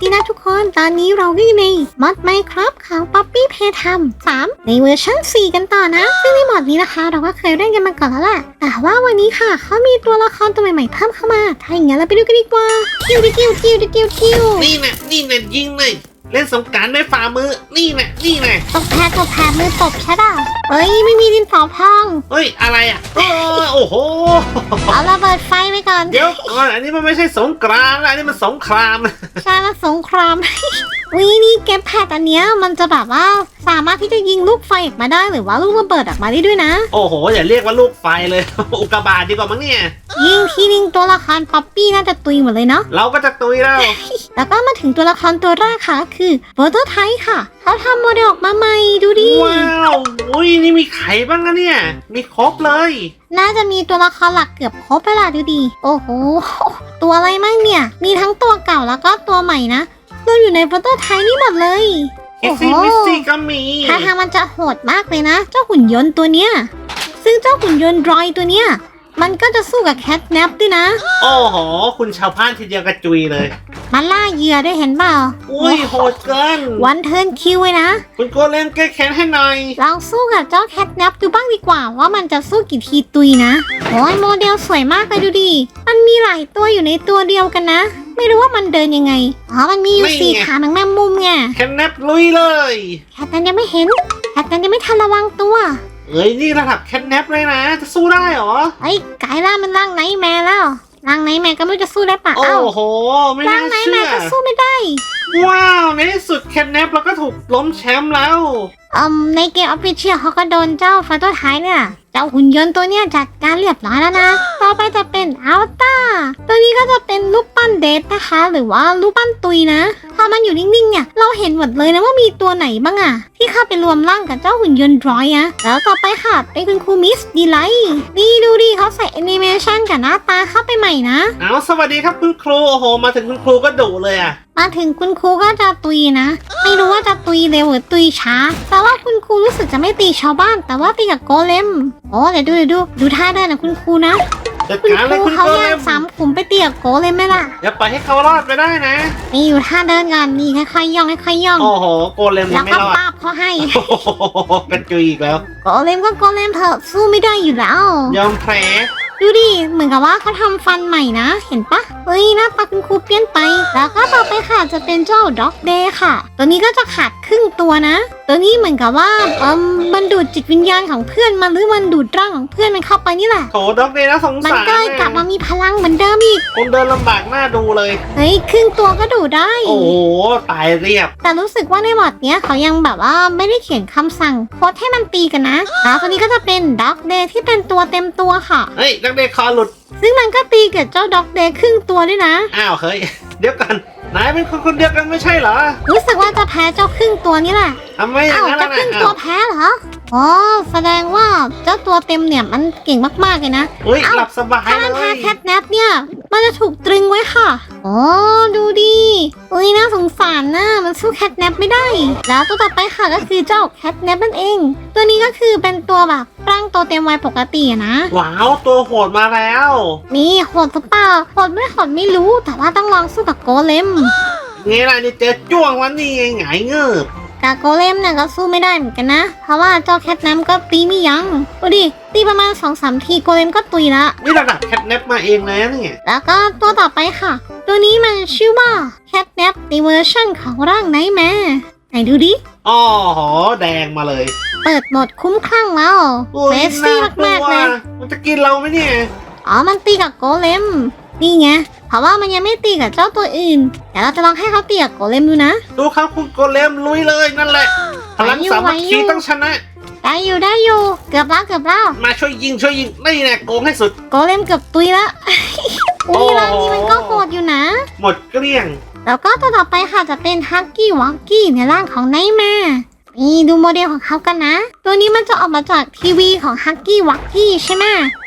ดีนะทุกคน ตอนนี้เราก็อยู่ในมอดไมครับของป๊อปปี้เพทาม3ในเวอร์ชัน4 กันต่อนะ ซึ่งในมอดนี้นะคะ เราก็เคยเล่นกันมาก่อนแล้วแหละแต่ว่าวันนี้ค่ะเขามีตัวละครตัวใหม่ๆเพิ่มเข้ามา ถ้าอย่างนั้นเราไปดูกันดีกว่าคิวดิคิวคิวดิคิวคิวนี่นะนี่นะยิงเลยเล่นสงกรารด้วยฝ่ามือ นี่นะนี่นะตบแพ้ตบแพ้มือตบใช่ป่ะ เฮ้ยไม่มีดินสอพองเฮ้ยอะไรอะเออโอ้โห เอาระเบิดไฟไปก่อนเดี๋ยวก่อนอันนี้มันไม่ใช่สงกรานต์อันนี้มันสงคราม ใช่มาสงครามวินี่เกมแพดอันเนี้ยมันจะแบบว่าสามารถที่จะยิงลูกไฟออกมาได้หรือว่าลูกระเบิดออกมาได้ด้วยนะ โอ้โหอย่าเรียกว่าลูกไฟเลย อุกกาบาตดีกว่ามั้งเนี่ย ยิงทีนึงตัวละครป๊อปปี้น่าจะตุยหมดเลยเนาะเราก็จะตุยแล้ว แล้วก็มาถึงตัวละครตัวแรกค่ะ คือโบโตไทค่ะเขาทำโมเดลออกมาใหม่ดูดิ ว้าวอุ้ยนี่มีไข่บ้างนะเนี่ย มีครบเลย น่าจะมีตัวละครหลักเกือบครบไปละดูดิ โอ้โห ตัวอะไรมั่งเนี่ย มีทั้งตัวเก่าแล้วก็ตัวใหม่นะรวมอยู่ในโบโตไทนี่หมดเลยคิสซี่มิสซี่ก็มี ท่าทางมันจะโหดมากเลยนะ เจ้าหุ่นยนต์ตัวเนี้ย ซึ่งเจ้าหุ่นยนต์ดรอยตัวเนี้ย มันก็จะสู้กับแคทแนปด้วยนะ โอ้โห คุณชาวพานทีเดียวกระจุยเลย มันล่าเหยื่อด้วยเห็นเปล่าอุ้ยโหดเกิน วันเทิร์นคิวเลยนะ คุณโกเลมแก้แค้นให้หน่อย ลองสู้กับเจ้าแคทแนปดูบ้างดีกว่าว่ามันจะสู้กี่ทีตุยนะ โอ้ยโมเดลสวยมากเลยดูดิ มันมีหลายตัวอยู่ในตัวเดียวกันนะ ไม่รู้ว่ามันเดินยังไง อ๋อ มันมีอยู่ไม่สี่ไง ขาหนังแมงมุมไงแคนแนบลุยเลย แคทนั้นยังไม่เห็น แคทนั้นยังไม่ทันระวังตัว เอ้ยนี่ระดับแคนแนบเลยนะ จะสู้ได้เหรอ ไอ้ไกายล่ามันร่างไหนแม่แล้วร่างไหนแม่ก็ไม่รู้จะสู้ได้ปะโอ้เอ้าโห ไม่ร่าน่างไหนเชื่แม่อก็สู้ไม่ได้ว้าว ในที่สุดแคนแนบเราก็ถูกล้มแชมป์แล้ว อืมในเกมออฟฟิเชียลเขาก็โดนเจ้าฟาโตไทยเนี่ยเจ้าหุ่นยนต์ตัวเนี้ยจัดการเรียบร้อยแล้วนะ ต่อไปจะเป็นอัลต้าตัวนี้ก็จะเป็นรูปปั้นเดทนะคะ หรือว่ารูปปั้นตุยนะพอมันอยู่นิ่งๆเนี่ย เราเห็นหมดเลยนะว่ามีตัวไหนบ้างอะที่เข้าไปรวมร่างกับเจ้าหุ่นยนต์ดรอยอะแล้วต่อไปค่ะเป็นคุณครูมิสดีไลท์นี่ดูดิเขาใส่แอนิเมชันกับหน้าตาเข้าไปใหม่นะ เอาสวัสดีครับคุณครูโอ้โห มาถึงคุณครูก็ดุเลยอะมาถึงคุณครูก็จะตุยนะ ไม่รู้ว่าจะตุยเร็วหรือตุยช้า แต่ว่าคุณครูรู้สึกจะไม่ตีชาวบ้าน แต่ว่าตีกับโกเลมโอ้เดี๋ยวดูเดี๋ยวดูดูท่าเดินนะคุณครูนะ จัดคุณการคเลรูยคุณเขาโกแยเลกมสามขุมไปตีกับโกเลมไหมล่ะอย่าปล่อยให้เขารอดไปได้นะ นี่อยู่ท่าเดินก่อนนี่ค่อยๆย่องค่อยๆย่อง โอ้โหโกเลมแล้ยัวงไม่ก็รอดปาบเขาให้ โอ้โหกระจุยอีกแล้ว โกเลมก็โกเลมเถอะสู้ไม่ได้อยู่แล้ว ยอมแพ้ ดูดิเหมือนกับว่าเขาทำฟันใหม่นะ เห็นปะเฮ้ ยหน้าตาคุณครูเปลี่ยนไป แล้วก็ต่อไปค่ะจะเป็นเจ้าด็อกเดย์ค่ะ ตัวนี้ก็จะขาดครึ่งตัวนะ ตัวนี้เหมือนกับว่าเอมมันดูดจิตวิญญาณของเพื่อนมันหรือมันดูดร่างของเพื่อนมันเข้าไปนี่แหละ โถด็อกเดย์นะสงมันสารก็เลยกลับมามีพลังเหมือนเดิมอีก คงเดินลำบากหน้าดูเลย เฮ้ยครึ่งตัวก็ดูดได้ โอ้โหตายเรียบ แต่รู้สึกว่าในบอร์ดเนี้ยเขายังแบบว่าไม่ได้เขียนคำสั่งโค้ดให้มันตีกันนะแล้วตัวนี้ก็จะเป็นด็อกเดย์ที่เป็นตัวเต็มตัวค่ะ เฮ้ยด็อกเดย์คอหลุด ซึ่งมันก็ตีกับเจ้าด็อกเดย์ครึ่งตัวด้วยนะ อ้าวเฮ้ย เดี๋ยวก่อนนายเป็นคนคนเดียวกันไม่ใช่เหรอ รู้สึกว่าจะแพ้เจ้าครึ่งตัวนี่แหละทำไมอย่าอ้างวนั้นเจ้าล่ะครึ่งนะตัวอ้าวแพ้เหรอ อ๋อแสดงว่าเจ้าตัวเต็มเนี่ยมันเก่งมากๆเลยนะ อุ้ยอ้าวหลับสบายถ้ามันเลแพ้ยแคทแนปเนี่ย มันจะถูกตรึงไว้ค่ะ อ๋อ ดูดิอุ้ยน่าสงสารนะ มันสู้แคทแนปไม่ได้ แล้วตัวต่อไปค่ะก็คือเจ้าแคทแนปนั่นเอง ตัวนี้ก็คือเป็นตัวแบบร่างตัวเต็มวัยปกติอะนะ ว้าวตัวโหดมาแล้ว นี่โหดหรือเปล่าโหดไม่โหดไม่รู้ แต่ว่าต้องลองสู้กับโกเลม นี่แหละนี่เจอจ้วงวันนี้ไงหงายเงือบ กับโกเลมเนี่ยก็สู้ไม่ได้เหมือนกันนะ เพราะว่าเจ้าแคทแนปก็ตีไม่ยัง้งดูดิตีประมาณ2อสามทีโกเลมก็ตุยละนี่ระดับแคทเนปมาเองนะเนี่ยแล้วก็ตัวต่อไปค่ะ ตัวนี้มันชื่อว่าแคทแนปในเวอร์ชั่นของร่างไนท์แมร์ไหนดูดิอ๋อหอแดงมาเลย เปิดโหมดคุ้มคลั่งแล้วโอ้เมยสซี่น่ากลัมากวๆเลยมันจะกินเราไหมเนี่ยอ๋อมันตีกับโกเลม นี่ไงเพราะว่ามันยังไม่ตีกับเจ้าตัวอื่นเดี๋ยวเราจะลองให้เขาตีกับโกเลมดูนะ ดูครับคุณโกเลมลุยเลยนั่นแหละพลังสามัคคีต้องชนะ ได้อยู่ได้อยู่เกือบแล้วเกือบแล้วมาช่วยยิงช่วยยิงนี่แน่โกงให้สุดโกเลมเกือบตุยละอุ้ยร่างนี้มันก็โหดอยู่นะ หมดเกลี้ยง แล้วก็ตัวต่อไปค่ะจะเป็นฮักกี้วักกี้ในร่างของไนท์แมร์นี่ดูโมเดลของเขากันนะ ตัวนี้มันจะออกมาจากทีวีของฮักกี้วักกี้ใช่ไหม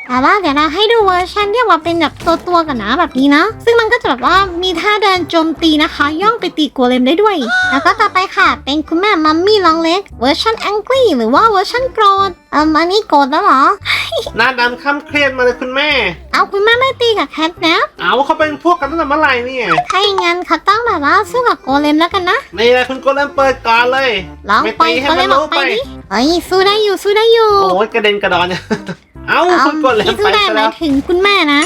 แต่ว่าเดี๋ยวเราให้ดูเวอร์ชันที่ว่าเป็นแบบตัวตัวๆกันนะแบบนี้นะ ซึ่งมันก็จะแบบว่ามีท่าเดินโจมตีนะคะ ย่องไปตีโกเลมได้ด้วย แล้วก็ต่อไปค่ะ เป็นคุณแม่มัมมี่ลองเล็กเวอร์ชันแองกี้หรือว่าเวอร์ชันโกรธเอ่มอันนี้โกรธแล้วเหรอหน้าดำค่ำเครียดมาเลยคุณแม่ เอาคุณแม่ไม่ตีกับแคทนะ เอาเขาเป็นพวกกันตั้งแต่เมื่อไหร่เนี่ยถ้าอย่างนั้นเขาต้องแบบว่าสู้กับโกเลมแล้วกันนะนี่แหละคุณโกเลมเปิดก่อนเลยลองไม่ปล่อยตีให้โกเลมมันอรู้อกไปไปดิเฮ้ยสู้ได้อยู่สู้ได้อยู่โอ้ยกระเด็นกระดอนเอาคุณโกเลมที่ไปสู้ได้ซะหแล้มายวถึงคุณแม่นะ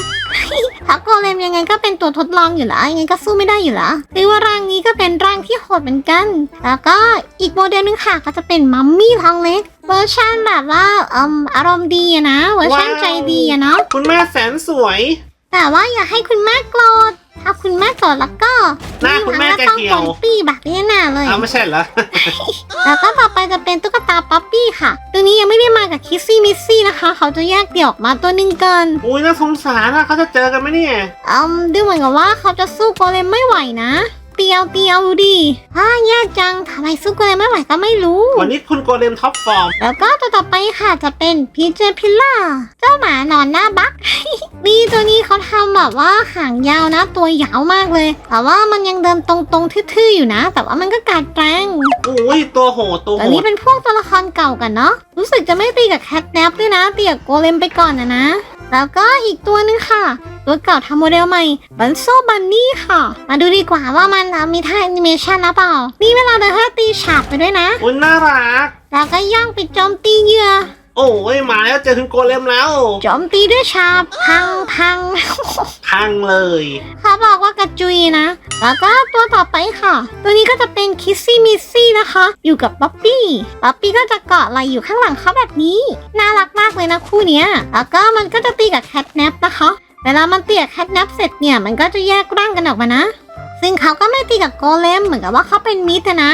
ถ้าโกเลมยังไงก็เป็นตัวทดลองอยู่แล้วยังไงก็สู้ไม่ได้อยู่แล้วคือว่าร่างนี้ก็เป็นร่างที่โหดเหมือนกัน แล้วก็อีกโมเดลหนึงค่ะก็จะเป็นมัมมี่ทองเล็กเวอร์ชันแบบว่าอืมอารมณ์ดีอะนะเวอร์ชันใจดีอะเนาะคุณแม่แสนสวย แต่ว่าอย่าให้คุณแม่โกรธ ถ้าคุณแม่โกรธแล้วก็หน้าคุณแม่จะต้องเหี่โดยวนปี้แบบนี้แน่เลยเอาไม่ใช่เหรอ แล้วก็ต่อไปจะเป็นตุ๊กตาป๊อปปี้ค่ะ ตัวนี้ยังไม่ได้มากับคิสซี่มิสซี่นะคะ เขาจะแยกเดี่ยวออกมาตัวหนึ่งกันอุ้ยน่าสงสารอะเขาจะเจอกันไหมเนี่ย อืมดูเหมือนกับว่าเขาจะสู้โกเลมไม่ไหวนะ เตียวเตียวดูดิฮ่าแย่จังทำไมสู้โกเลมไม่ไหวก็ไม่รู้ วันนี้คุณโกเลมท็อปฟอร์ม แล้วก็ตัวต่อไปค่ะจะเป็นพีเจพิลล่า เจ้าหมานอนหน้าบักนี่ตัวนี้เขาทำแบบว่าหางยาวนะ ตัวยาวมากเลย แต่ว่ามันยังเดินตรงๆทื่อๆอยู่นะ แต่ว่ามันก็กัดแรงอุ้ยตัวโหดตัวตัวโหนี้ดเป็นพวกตัวละครเก่ากันเนาะ รู้สึกจะไม่ตีกับแคทแนปด้วยนะตีกับโกเลมไปก่อนนะนะ แล้วก็อีกตัวหนึงค่ะ ตัวเก่าทำโมเดลใหม่บันโซบันนี่ค่ะ มาดูดีกว่าว่ามันมีท่าแอนิเมชันหรือเปล่า นี่เวลาเดินเขาจะตีฉากไปด้วยนะ อุ้ยน่ารัก แล้วก็ย่องไปโจมตีเหยื่อ โอ้ยมาแล้วเจอคุณโกเลมแล้วโจมตีด้วยฉาบพังพัง พังเลยเขาบอกว่ากระจุยนะ แล้วก็ตัวต่อไปค่ะ ตัวนี้ก็จะเป็นคิสซี่มิสซี่นะคะ อยู่กับป๊อปปี้ป๊อปปี้ก็จะเกาะไหลอยู่ข้างหลังเขาแบบนี้ น่ารักมากเลยนะคู่เนี้ย แล้วก็มันก็จะตีกับแคทแนปนะคะ เวลามันเตีกับแคทนับเสร็จเนี่ย มันก็จะแยกร่างกันออกมานะ ซึ่งเขาก็ไม่ตีกับโกเลมเหมือนกับว่าเขาเป็นมิตรนะ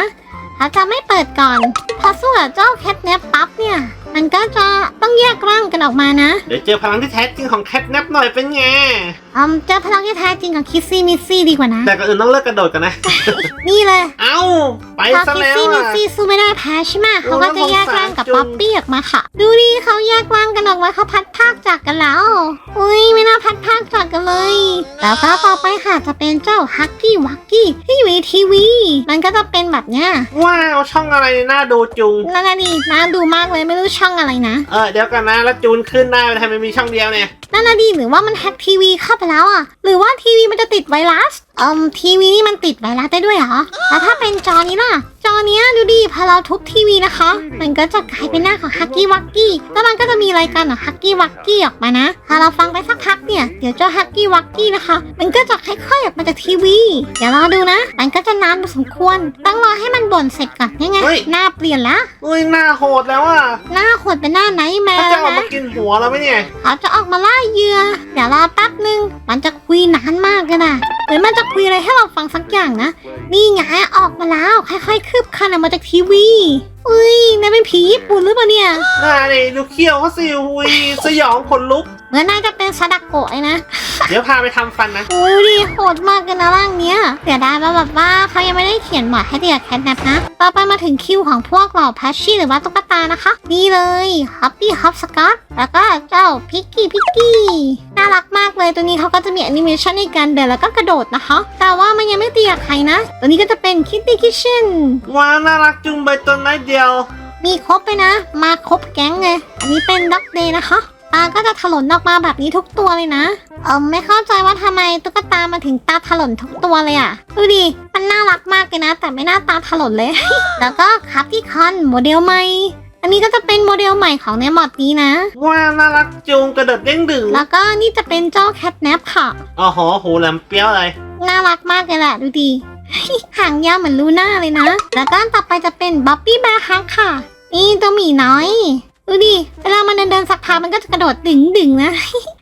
เขาจะไม่เปิดก่อนพอสู้กับเจ้าแคทแนปปั๊บเนี่ย มันก็จะต้องแยกร่างกันออกมานะ เดี๋ยวเจอพลังที่แท้จริงของแคทแนปหน่อยเป็นไง อืมเจอพลังที่แท้จริงของคิสซี่มิสซี่ดีกว่านะ แต่ก่อนอื่นต้องเลิกกระโดดกันนะ นี่เลย เอ้า ไปพอซะคิสแล้วซี่มิอะสซี่สู้ไม่ได้แพ้ใช่ไหมโอ้เขาก็จะแยกร่างกับน่าสงสารจุงป๊อปปี้ออกมาค่ะ ดูดิเขาแยกร่างกันออกมาเขาพัดภาคจากกันแล้ว อุ้ยไม่น่าพัดภาคจากกันเลย แล้วก็ต่อไปค่ะจะเป็นเจ้าฮักกี้วักกี้ที่อยู่ในทีวี มันก็จะเป็นแบบเนี้ยว้าวช่องอะไรน่าดูจุง นั่นน่ะดิน่าดูมากเลยไม่รู้ช่องอะไรนะ เออเดี๋ยวกันนะ แล้วจูนขึ้นได้ทำไมมีช่องเดียวเนี่ย นั่นน่ะดิหรือว่ามันแฮ็กทีวีเข้าไปแล้วอะ หรือว่าทีวีมันจะติดไวรัสอืมทีวีนี่มันติดไวรัสได้ด้วยเหรอ แล้วถ้าเป็นจอนี้ล่ะ จอเนี้ยดูดิพอเราทุบทีวีนะคะ มันก็จะกลายเป็นหน้าของฮักกี้วักกี้ แล้วมันก็จะมีรายการของฮักกี้วักกี้ออกมานะถ้าเราฟังไปสักพักเนี่ย เดี๋ยวเจ้าฮักกี้วักกี้นะคะ มันก็จะค่อยๆออกมาจากทีวี เดี๋ยวรอดูนะ มันก็จะนานพอสมควร ต้องรอให้มันบ่นเสร็จก่อนยังไง เฮ้ย หน้าเปลี่ยนละ อุ้ยหน้าโหดแล้วอะหน้าขวดเป็นหน้าไหนแม่เขาจะแล้วออกมานะกินหัวเราไหมเนี่ย เขาจะออกมาล่าเหยื่อ เดี๋ยวรอแป๊บนึง มันจะคุยนานมากเลยนะเหมือนมันจะคุยอะไรให้เราฟังสักอย่างนะ นี่ไงออกมาแล้ว ค่อยๆคืบคลานออกมาจากทีวี อุ้ยนายเป็นผีญี่ปุ่นหรือเปล่าเนี่ยหน้าดิดูเขี้ยวเขาสิอุ้ยสยองขนลุก เหมือนนายจะเป็นซาดาโกะเลยนะ เดี๋ยวพาไปทำฟันนะ อุ้ยดิโหดมากเลยนะร่างเนี้ยเสียดายว่าแบบว่าเขายังไม่ได้เขียนบทให้เดียแคทแนปนะ ต่อไปมาถึงคิวของพวกเหล่าแพชชี่หรือว่าตุ๊กตานะคะ นี่เลยฮัปปี้ฮับสกอตแล้วก็เจ้าพิกกี้พิกกี้ น่ารักมากเลยตัวนี้เขาก็จะมีแอนิเมชันในการเดินแล้วก็กระโดดนะคะ แต่ว่ามันยังไม่ตีกับใครนะ ตัวนี้ก็จะเป็นคิตตี้คิชเช่นว้าวน่ารักจุงใบตัวน้อยเดียว มีครบไปนะ มาครบแก๊งเลยอันนี้เป็นด็อกเดย์นะคะตาก็จะถลนออกมาแบบนี้ทุกตัวเลยนะ เออไม่เข้าใจว่าทำไมตุ๊กตามาถึงตาถลนทุกตัวเลยอะ่ะ ดูดิ มันน่ารักมากเลยนะ แต่ไม่น่าตาถลนเลย แล้วก็คัพที่คอนโมเดลใหม่ อันนี้ก็จะเป็นโมเดลใหม่ของในมอดนี้นะ ว้าวน่ารักจุงกระโดดเด้งดึงแล้วก็นี่จะเป็นเจ้าแคทแนปค่ะ อ๋อโหหูแหลมเปี้ยวเลย น่ารักมากเลยแหละดูดิ หางยาวเหมือนลูน่าเลยนะ แล้วก็ต่อไปจะเป็นบ๊อบบี้แบร์ฮักค่ะ นี่ตัวหมีน้อย ดูดิ เวลามันเดินเดินๆสักพักมันก็จะกระโดดดึงดึงๆนะ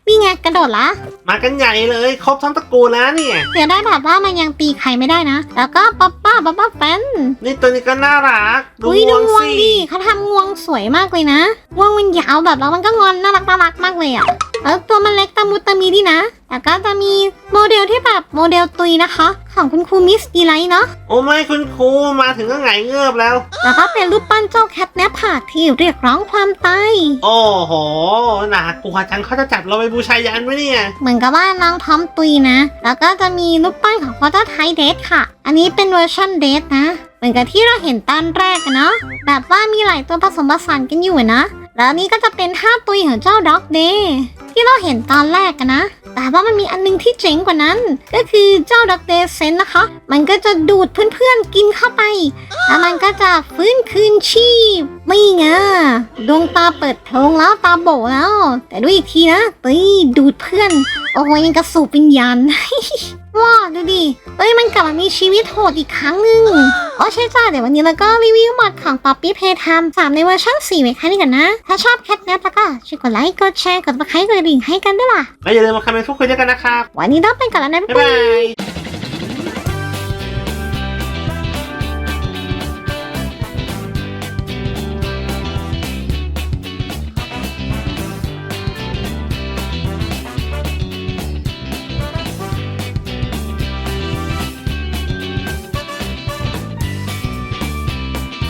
นี่ไงกระโดดละมากันใหญ่เลยครบทั้งตระกูลแล้วเนี่ยเสียได้แบบว่ามันยังตีใครไม่ได้นะ แล้วก็ป๊อปป้าป๊อปป้าแฟนนี่ตัวนี้ก็น่ารักดูอุ้ยงดูวงงวงสิดิเขาทำงวงสวยมากเลยนะงวงมันยาวแบบแล้วมันก็งอนน่ารักน่ารักมากเลยอะ เออตัวมันเล็กตะมุตะมีดีนะแต่ก็จะมีโมเดลที่แบบโมเดลตุยนะคะ ของคุณครูมิสดีไลท์เนาะ โอ้ไม่คุณครูมาถึงก็ไงายเงือบแล้ว แล้วก็เป็นรูปปั้นเจ้าแคทแนปค่ะที่เรียกร้องความตายโอ้โหน่ากลัวจังเขาจะจับเราไปบูชายันไหมเนี่ย เหมือนกับว่าน้องพร้อมตุยนะ แล้วก็จะมีรูปปั้นของฟอตไทเดทค่ะ อันนี้เป็นเวอร์ชันเดทนะ เหมือนกับที่เราเห็นตอนแรกอะเนาะ แบบว่ามีหลายตัวผสมผสานกันอยู่อะนะ แล้วนี่ก็จะเป็นท่าตุยของเจ้าด็อกเดย์ ที่เราเห็นตอนแรกกันะ แต่ว่ามันมีอันนึงที่เจ๋งกว่านั้น ก็คือเจ้าด็อกเดย์เซนนะคะ มันก็จะดูดเพื่อนๆกินเข้าไป แล้วมันก็จะฟื้นคืนชีพไม่ไงดวงตาเปิดโพลงแล้วตาโบแล้ว แต่ด้วยอีกทีนะตีดูดเพื่อน โอ้โหยังกระสูบวิญญาณว้าดูดิเอ้ยมันกลับมามีชีวิตโหดอีกครั้งหนึ่งอ๋อใช่จ้าเดี๋ยววันนี้เราก็รีวิวหมดของ Poppy Playtime 3ในเวอร์ชัน4ไว้แค่นี้กันนะ ถ้าชอบแคทแนปแล้วก็ช่วยกดไลค์ กดแชร์ กดติดตามกดกระดิ่งให้กันด้วยล่ะ แล้วอย่าลืมมาคอมเมนต์พูดคุยด้วยกันนะครับ วันนี้ต้องไปก่อนแล้วนะบ๊ายบาย